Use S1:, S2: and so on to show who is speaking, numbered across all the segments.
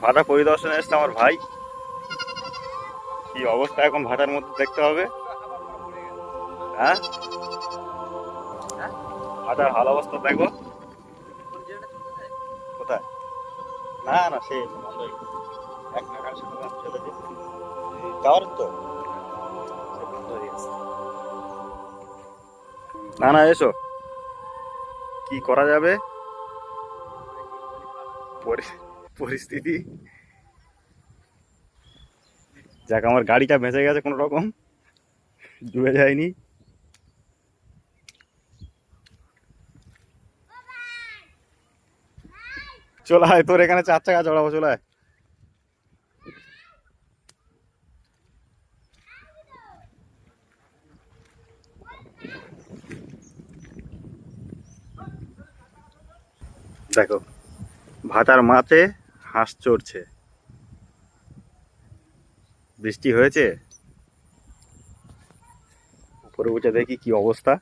S1: ভাটা পরিদর্শনে এসছে আমার ভাই। কি অবস্থা এখন ভাটার মধ্যে দেখতে হবে? হ্যাঁ? ভাটার হাল অবস্থা দেখো। কোথায়? না না সে। না না, এসো। কি করা যাবে? পরি- পরিস্থিতি। যাক আমার গাড়িটা বেঁচে গেছে কোনো রকম। ডুবে যায়নি। চলে আয় তোর এখানে চার চাকা চড়াবো চলে আয়। দেখো ভাটার মাঠে হাঁস চড়ছে। বৃষ্টি হয়েছে? উপরে উঠে দেখি কি অবস্থা।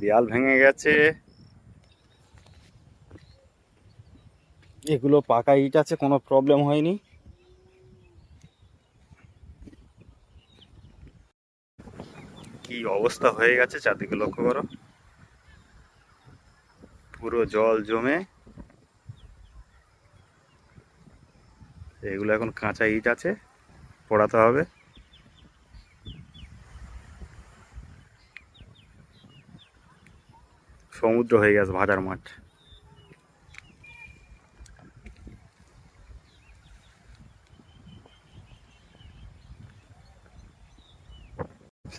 S1: দেয়াল ভেঙে গেছে। এগুলো পাকা ইট আছে, কোনো প্রবলেম হয়নি। কি অবস্থা হয়ে গেছে চারদিকে লক্ষ্য করো। পুরো জল জমে। এগুলো এখন কাঁচা ইট আছে, পড়াতে হবে। সমুদ্র হয়ে গেছে ভাজার মাঠ।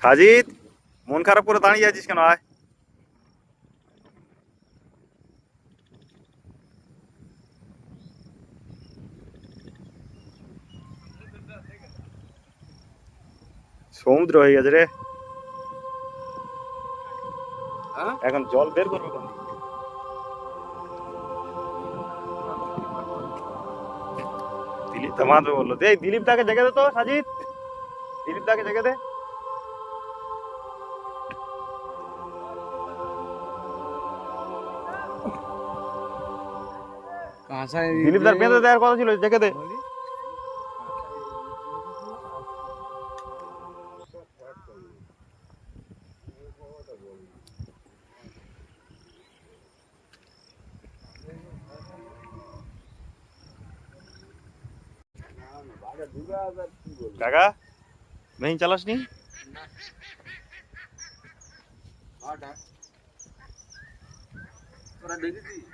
S1: সাজিদ, মন খারাপ করে দাঁড়িয়ে আছিস কেন? আয়। সমুদ্র হয়ে গেছে রে। এখন জল বের করবে দিলীপ দা মাধব বলল। দিলীপ দাকে জেগে দে তো, সাজিদ। দিলীপ দাকে জেগে দে। দিলীপ দার বেঁধে দেওয়ার কথা ছিল জেগে দে কাকা মেহিন চালাস নি
S2: তোরা দেখেছিস